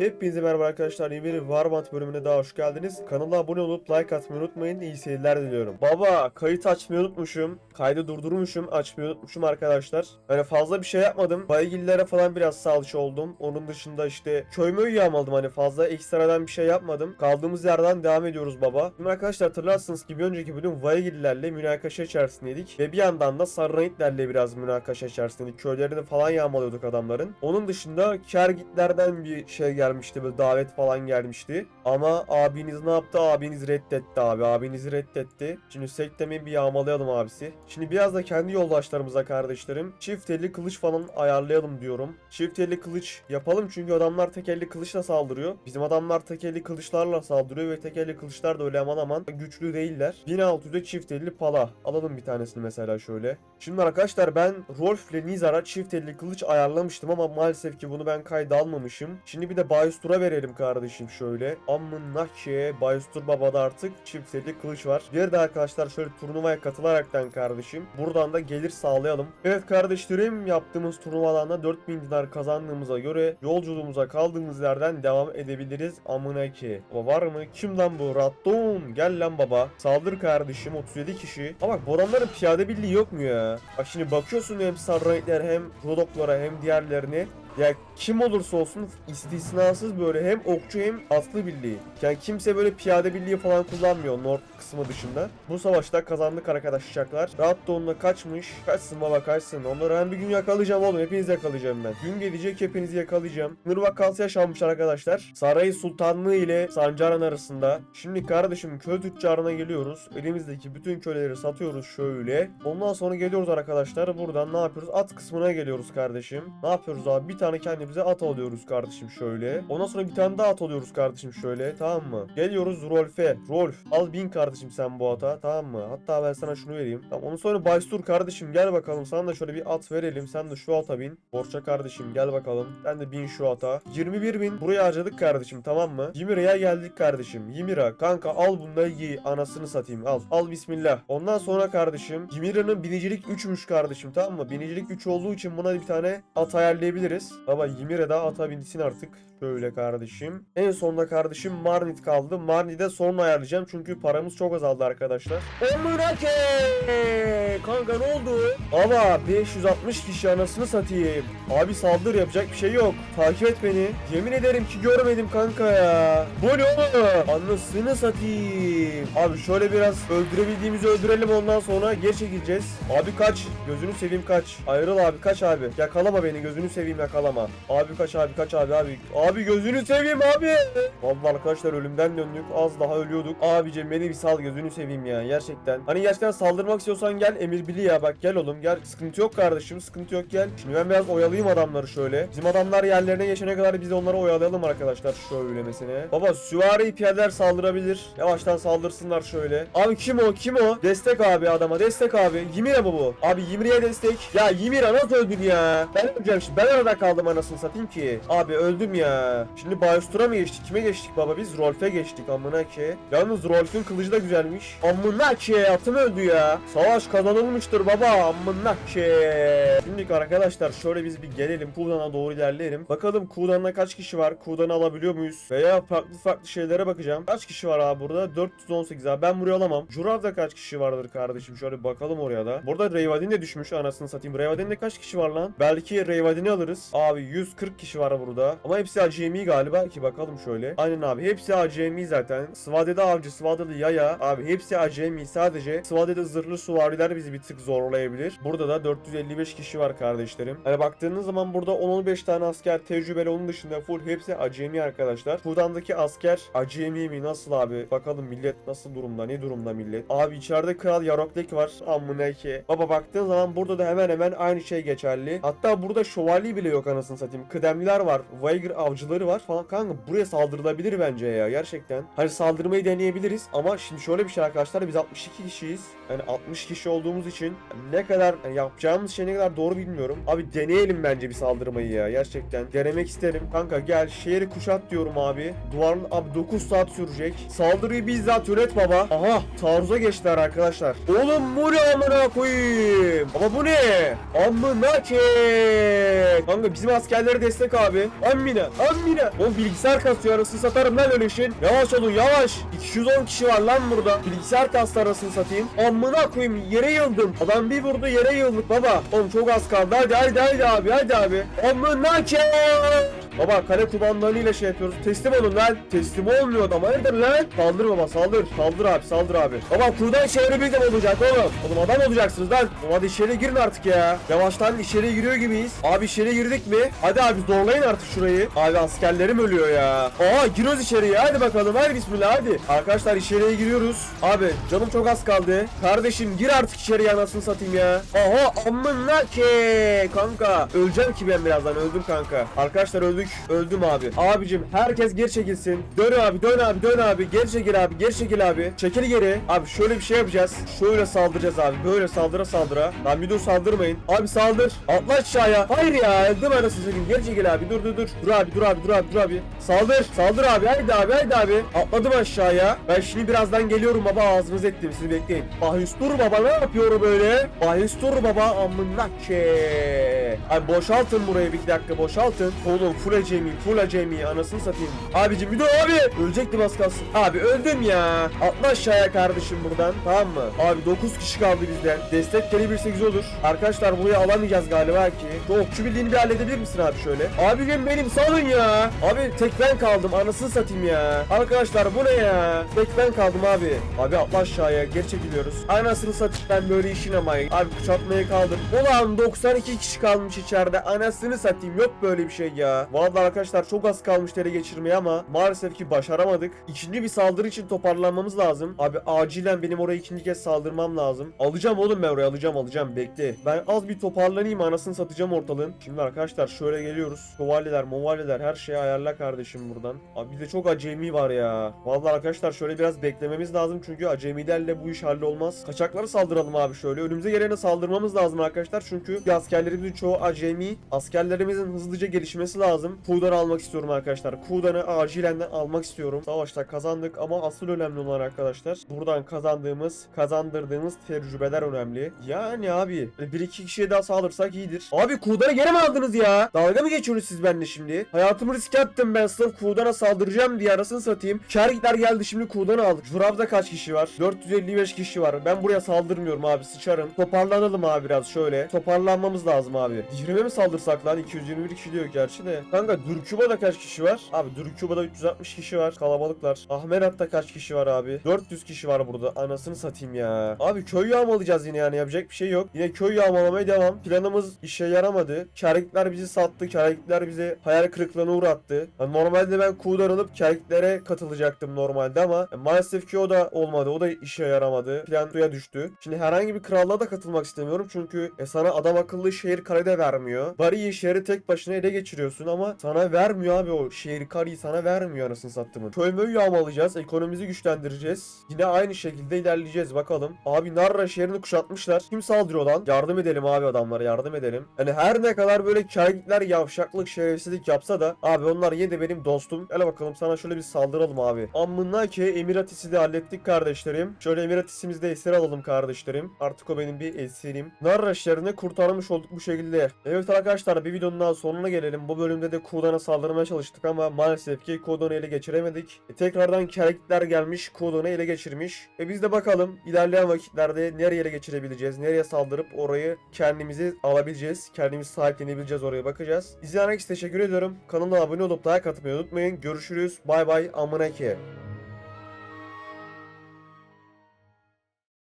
Hepinize merhaba arkadaşlar. Yeni bir Warmant bölümüne daha hoş geldiniz. Kanala abone olup like atmayı unutmayın. İyi seyirler diliyorum. Baba kayıt açmayı unutmuşum. Kaydı durdurmuşum. Açmayı unutmuşum arkadaşlar. Yani fazla bir şey yapmadım. Baygillere falan biraz salça oldum. Onun dışında işte köymü yağmaladım. Hani fazla ekstradan bir şey yapmadım. Kaldığımız yerden devam ediyoruz baba. Şimdi arkadaşlar hatırlarsınız ki bir önceki bölüm Vaygillerle münakaşa içerisindeydik. Ve bir yandan da Sarranitlerle biraz münakaşa içerisindeydik. Köylerini falan yağmalıyorduk adamların. Onun dışında Kergitlerden bir şey gelmişti. Böyle davet falan gelmişti. Ama abiniz ne yaptı? Abiniz reddetti abi. Abinizi reddetti. Şimdi sektemeyi bir yağmalayalım abisi. Şimdi biraz da kendi yoldaşlarımıza kardeşlerim çift elli kılıç falan ayarlayalım diyorum. Çift elli kılıç yapalım çünkü adamlar tek elli kılıçla saldırıyor. Bizim adamlar tek elli kılıçlarla saldırıyor ve tek elli kılıçlar da öyle aman aman güçlü değiller. 1600'de çift elli pala. Alalım bir tanesini mesela şöyle. Şimdi arkadaşlar ben Rolf ile Nizar'a çift elli kılıç ayarlamıştım ama maalesef ki bunu ben kayda almamışım. Şimdi bir de Bayustur'a verelim kardeşim şöyle. Amına ki Bayustur babada artık çift elli kılıç var. Bir de arkadaşlar şöyle turnuvaya katılaraktan kardeşim buradan da gelir sağlayalım. Evet kardeşlerim yaptığımız turnuvadan da 4000 dinar kazandığımıza göre yolculuğumuza kaldığımız yerden devam edebiliriz. Amına ki. Baba var mı? Kim lan bu? Ratton. Gel lan baba. Saldır kardeşim 37 kişi. Ama bak bu adamların piyade birliği yok mu ya? Bak şimdi bakıyorsun hem Sarraitler hem Rodoklara hem diğerlerine. Ya kim olursa olsun istisnasız böyle hem okçu hem atlı birliği. Yani kimse böyle piyade birliği falan kullanmıyor North kısmı dışında. Bu savaşta kazandık arkadaşlar. Rahat da onunla kaçmış. Kaçsın baba kaçsın. Onları ben bir gün yakalayacağım oğlum. Hepinizi yakalayacağım ben. Gün gelecek hepinizi yakalayacağım. Sınır vakası yaşanmış arkadaşlar. Saray Sultanlığı ile Sancaran arasında. Şimdi kardeşim köy tüccarına geliyoruz. Elimizdeki bütün köleleri satıyoruz şöyle. Ondan sonra geliyoruz arkadaşlar. Buradan ne yapıyoruz? At kısmına geliyoruz kardeşim. Ne yapıyoruz abi? Bir tane kendimize at alıyoruz kardeşim şöyle. Ondan sonra bir tane daha at alıyoruz kardeşim şöyle. Tamam mı? Geliyoruz Rolf'e. Rolf al bin kardeşim sen bu ata. Tamam mı? Hatta ben sana şunu vereyim. Tamam ondan sonra Baystur kardeşim gel bakalım. Sana da şöyle bir at verelim. Sen de şu ata bin. Borça kardeşim gel bakalım. Sen de bin şu ata. 21 bin buraya harcadık kardeşim tamam mı? Yimira'ya geldik kardeşim. Yimira kanka al bunları giy. Anasını satayım al. Al bismillah. Ondan sonra kardeşim Yimira'nın binicilik 3'müş kardeşim tamam mı? Binicilik 3 olduğu için buna bir tane at ayarlayabiliriz. Baba Ymir da ata binsin artık. Böyle kardeşim. En sonunda kardeşim Marnit kaldı. Marnit'e sonra ayarlayacağım çünkü paramız çok azaldı arkadaşlar. Amına ke! Kanka ne oldu? Baba 560 kişi anasını satayım. Abi saldır yapacak bir şey yok. Takip et beni. Yemin ederim ki görmedim kanka ya. Bu ne oğlum? Anasını satayım. Abi şöyle biraz öldürebildiğimizi öldürelim ondan sonra geri çekileceğiz. Abi kaç. Gözünü seveyim kaç. Ayrıl abi kaç abi. Yakalama beni gözünü seveyim yakalama. Abi kaç abi kaç abi abi. Abi gözünü seveyim abi. Vallahi arkadaşlar ölümden döndük. Az daha ölüyorduk. Abicim beni bir sal gözünü seveyim ya gerçekten. Hani gerçekten saldırmak istiyorsan gel Emir Bili ya bak gel oğlum gel. Sıkıntı yok kardeşim sıkıntı yok gel. Şimdi ben biraz oyalayayım adamları şöyle. Bizim adamlar yerlerine geçene kadar biz de onları oyalayalım arkadaşlar şöyle mesela. Baba süvari piyadeler saldırabilir. Yavaştan saldırsınlar şöyle. Abi kim o kim o? Destek abi adama destek abi. Yimira mı bu? Abi Yimri'ye destek. Ya Yimira nasıl öldün ya? Ben öleceğim şimdi. Ben arada kaldım anasını satayım ki. Abi öldüm ya. Şimdi Bayustur'a mı geçtik? Kime geçtik baba biz? Rolf'e geçtik amına ki. Yalnız Rolf'ün kılıcı da güzelmiş. Amına ki atım öldü ya. Savaş kazanılmıştır baba amına ki. Şimdi arkadaşlar şöyle biz bir gelelim. Kudan'a doğru ilerleyelim. Bakalım Kudan'da kaç kişi var? Kudan'ı alabiliyor muyuz? Veya farklı farklı şeylere bakacağım. Kaç kişi var abi burada? 418 abi. Ben buraya alamam. Jurav'da kaç kişi vardır kardeşim? Şöyle bakalım oraya da. Burada Reyvadin de düşmüş anasını satayım. Reyvadin'de kaç kişi var lan? Belki Reyvadin'i alırız. Abi 140 kişi var burada. Ama hepsi acemi galiba ki bakalım şöyle. Aynen abi. Hepsi acemi zaten. Svade'de avcı, Svade'de yaya. Abi hepsi acemi. Sadece Svade'de zırhlı suvariler bizi bir tık zorlayabilir. Burada da 455 kişi var kardeşlerim. Hani baktığınız zaman burada 10-15 tane asker tecrübeli onun dışında full hepsi acemi arkadaşlar. Buradan'daki asker acemi mi nasıl abi? Bakalım millet nasıl durumda? Ne durumda millet? Abi içeride kral Yaroklek var. Amına ki. Baba baktığın zaman burada da hemen hemen aynı şey geçerli. Hatta burada şövalye bile yok anasını satayım. Kıdemliler var. Veigar avcıları var falan. Kanka buraya saldırılabilir bence ya gerçekten. Hani saldırmayı deneyebiliriz ama şimdi şöyle bir şey arkadaşlar biz 62 kişiyiz. Yani 60 kişi olduğumuz için ne kadar yani yapacağımız şey ne kadar doğru bilmiyorum. Abi deneyelim bence bir saldırmayı ya gerçekten. Denemek isterim. Kanka gel şehri kuşat diyorum abi. Duvarın abi 9 saat sürecek. Saldırıyı bizzat yönet baba. Aha taarruza geçtiler arkadaşlar. Oğlum bu ne amına koyayım? Baba bu ne? Amına ki. Kanka biz Bizim askerlere destek abi. Ammine. Ammine. O bilgisayar kasıyor arasını satarım lan öyle işin. Yavaş olun yavaş. 210 kişi var lan burada. Bilgisayar kastı arasını satayım. Amına koyayım yere yıldım. Adam bir vurdu yere yıldık baba. Oğlum çok az kaldı. Hadi hadi hadi abi hadi abi. Amına ke. Baba kale kumandanıyla şey yapıyoruz. Teslim olun lan. Teslim olmuyor adam. Hayırdır lan? Saldır baba saldır. Saldır abi saldır abi. Baba kurdan şehri de olacak oğlum. Oğlum adam olacaksınız lan. Oğlum hadi içeri girin artık ya. Yavaştan içeri giriyor gibiyiz. Abi içeri girdik mi? Hadi abi zorlayın artık şurayı. Abi askerlerim ölüyor ya. Aa giriyoruz içeriye. Hadi bakalım. Hadi bismillah hadi. Arkadaşlar içeriye giriyoruz. Abi canım çok az kaldı. Kardeşim gir artık içeriye anasını satayım ya. Aha amına ke kanka. Öleceğim ki ben birazdan öldüm kanka. Arkadaşlar öldük. Öldüm abi. Abicim herkes geri çekilsin. Dön abi dön abi dön abi. Geri çekil abi geri çekil abi. Çekil geri. Abi şöyle bir şey yapacağız. Şöyle saldıracağız abi. Böyle saldıra saldıra. Lan bir dur saldırmayın. Abi saldır. Atla aşağıya. Hayır ya. Öldüm anasını satayım. Geri çekil abi. Dur dur dur. Dur abi dur abi dur abi dur abi. Saldır. Saldır abi. Haydi abi haydi abi. Atladım aşağıya. Ben şimdi birazdan geliyorum baba. Ağzınızı ettim. Sizi bekleyin. Bahis dur baba ne yapıyor böyle? Bahis dur baba. Amına ke. Abi boşaltın burayı bir dakika boşaltın. Oğlum full acemi full acemi anasını satayım. Abicim bir dur abi. Ölecektim az kalsın. Abi öldüm ya. Atla aşağıya kardeşim buradan. Tamam mı? Abi 9 kişi kaldı bizden. Destek geri 8 olur. Arkadaşlar burayı alamayacağız galiba ki. Şu okçu birliğini bir halledebilir misin abi şöyle? Abicim benim salın ya. Abi tek ben kaldım anasını satayım ya. Arkadaşlar bu ne ya? Tek ben kaldım abi. Abi atla aşağıya geri çekiliyoruz. Anasını satayım ben böyle işin ama. Abi kuşatmaya kaldım. Ulan 92 kişi kalmış içeride. Anasını satayım yok böyle bir şey ya. Vallahi arkadaşlar çok az kalmış ele geçirmeye ama maalesef ki başaramadık. İkinci bir saldırı için toparlanmamız lazım. Abi acilen benim oraya ikinci kez saldırmam lazım. Alacağım oğlum ben oraya alacağım alacağım bekle. Ben az bir toparlanayım anasını satacağım ortalığın. Şimdi arkadaşlar şöyle geliyoruz. Şövalyeler movalyeler her şeyi ayarla kardeşim buradan. Abi bizde çok acemi var ya. Vallahi arkadaşlar şöyle biraz beklememiz lazım çünkü acemilerle bu iş hallolmaz. Kaçakları saldıralım abi şöyle. Önümüze gelene saldırmamız lazım arkadaşlar çünkü askerlerimizin çoğu acemi. Askerlerimizin hızlıca gelişmesi lazım. Kudan'ı almak istiyorum arkadaşlar. Kudan'ı acilenden almak istiyorum. Savaşta kazandık ama asıl önemli olan arkadaşlar buradan kazandığımız, kazandırdığımız tecrübeler önemli. Yani abi bir iki kişiye daha saldırsak iyidir. Abi Kudan'ı gene mi aldınız ya? Dalga mı geçiyorsunuz siz benimle şimdi? Hayatımı riske attım ben sırf Kudan'a saldıracağım diye arasını satayım. Kergitler geldi şimdi Kudan'ı aldık. Jurav'da kaç kişi var? 455 kişi var. Ben buraya saldırmıyorum abi sıçarım. Toparlanalım abi biraz şöyle. Toparlanmamız lazım abi. Dihreme mi saldırsak lan? 221 kişi diyor gerçi de. Kanka Dürküba'da kaç kişi var? Abi Dürküba'da 360 kişi var. Kalabalıklar. Ahmerat'ta kaç kişi var abi? 400 kişi var burada. Anasını satayım ya. Abi köy yağmalayacağız yine yani yapacak bir şey yok. Yine köy yağmalamaya devam. Planımız işe yaramadı. Kerkitler bizi sattı. Kerkitler bize hayal kırıklığına uğrattı. Yani normalde ben Ku'dan alıp Kerkitlere katılacaktım normalde ama e, maalesef ki o da olmadı. O da işe yaramadı. Plan suya düştü. Şimdi herhangi bir krallığa da katılmak istemiyorum çünkü e, sana adam akıllı şehir karede vermiyor. Bari'yi şehri tek başına ele geçiriyorsun ama sana vermiyor abi o şehir kareyi sana vermiyor anasını sattığımın. Köy yağmalayacağız. Ekonomimizi güçlendireceğiz. Yine aynı şekilde ilerleyeceğiz bakalım. Abi Narra şehrini kuşatmışlar. Kim saldırıyor lan? Yardım edelim abi adamlara yardım edelim. Hani her ne kadar böyle kergitler yavşaklık şerefsizlik yapsa da abi onlar yine de benim dostum. Hele bakalım sana şöyle bir saldıralım abi. Amına ki Emiratisi de hallettik kardeşlerim. Şöyle Emiratisimizi de esir alalım kardeşlerim. Artık o benim bir esirim. Narra şehrini kurtarmış olduk bu şekilde. Evet arkadaşlar bir videonun daha sonuna gelelim. Bu bölümde de Kudan'a saldırmaya çalıştık ama maalesef ki Kudan'ı ele geçiremedik. E, tekrardan kergitler gelmiş Kudan'ı ele geçirmiş. E biz de bakalım ilerleyen vakitlerde nereye ele geçirebileceğiz? Nereye saldırıp orayı kendimizi alabileceğiz? Kendimiz sahiplenebileceğiz oraya bakacağız. İzleyen herkese teşekkür ediyorum. Kanala abone olup like atmayı unutmayın. Görüşürüz. Bay bay. Amına ki.